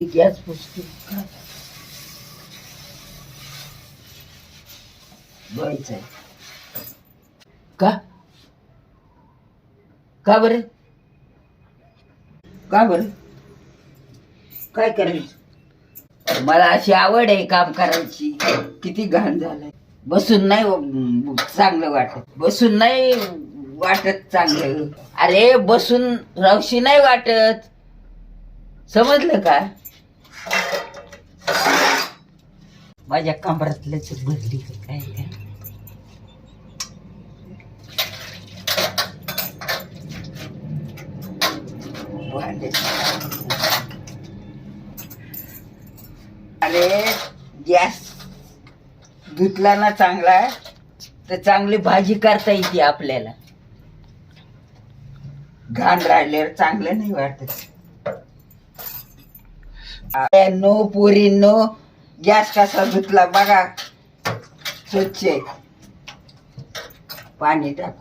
Gas पुसतो. आहे. का? का बरं? का बरं? काय करायचं? मला अशी आवड आहे काम करायची. किती घाण झालंय. बसून नाही चांगलं वाटत. बसून नाही वाटत चांगलं. अरे बसून रावशी नाही वाटत. समजलं का? माझ्या कांबरातल्याच भरली काय काय अरे गॅस धुतला ना चांगला तर चांगली भाजी करता येते आपल्याला. घाण राहिल्यावर चांगलं नाही वाटत. नो पुरी नो. गॅस कसा धुतला? बघा. स्वच्छ पाणी टाक.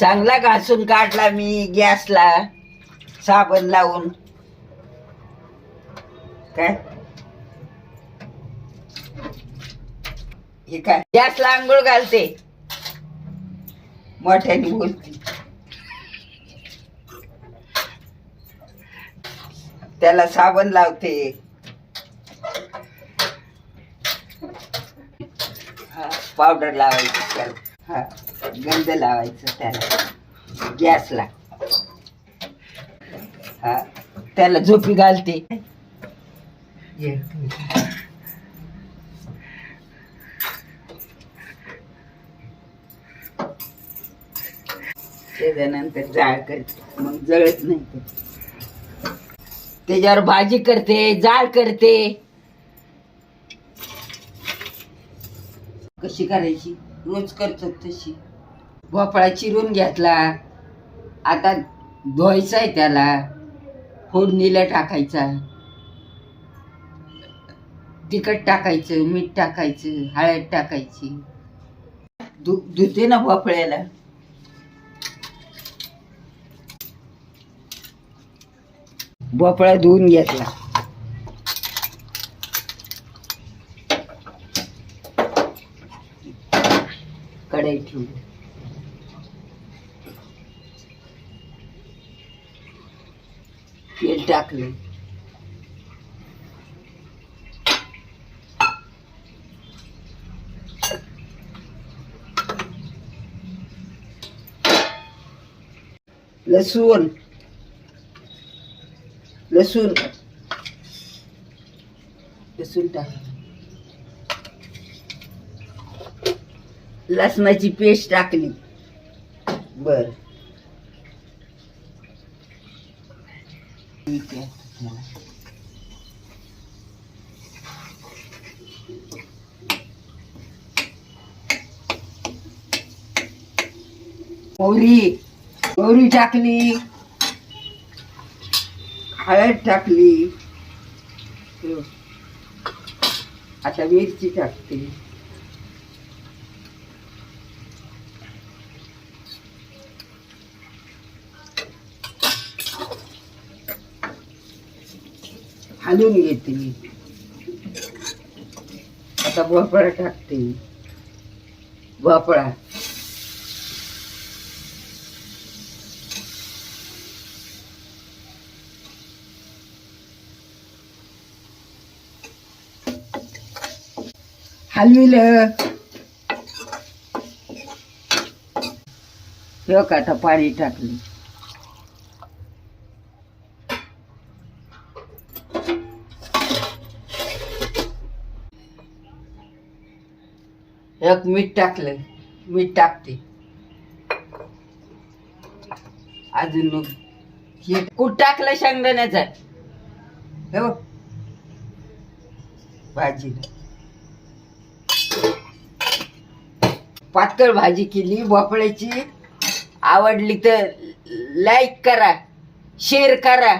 चांगला घासून काढला मी गॅसला. साबण लावून. काय? हे काय? गॅसला आंघोळ घालते. मोठ्याने बोलते त्याला साबण लावते. हा पावडर लावायची त्याला. हा गंध लावायचं त्याला. गॅसला. हा त्याला झोपी घालते. त्याच्यानंतर जाळ करते. मग जळत नाही ते. त्याच्यावर भाजी करते जाळ करते. कशी करायची? रोज करतो तशी. भोपळा चिरून घेतला. आता धुवायचा आहे त्याला. फोडणीला टाकायचा. तिखट टाकायचं मीठ टाकायचं हळद टाकायची. धु धुते ना भोपळ्याला? भोपळा धुवून घेतला. कढई ठेवली तेल टाकले. लसूण. लसूण लसूण टाक. लसणाची पेस्ट टाकली. बर. ठीक आहे. मोहरी. मोहरी टाकली. हळद टाकली. आता मिरची टाकते. हलून घेते आता भोपळा टाकते. भोपळा. हलविलं ठेव का आता पाणी टाकली. एक मीठ टाकलं. मीठ टाकते. अजून मग हे कुठ टाकलं शेंगदाण्याचा? हो भाजीला. पातळ भाजी केली भोपळ्याची आवडली तर लाईक करा शेअर करा.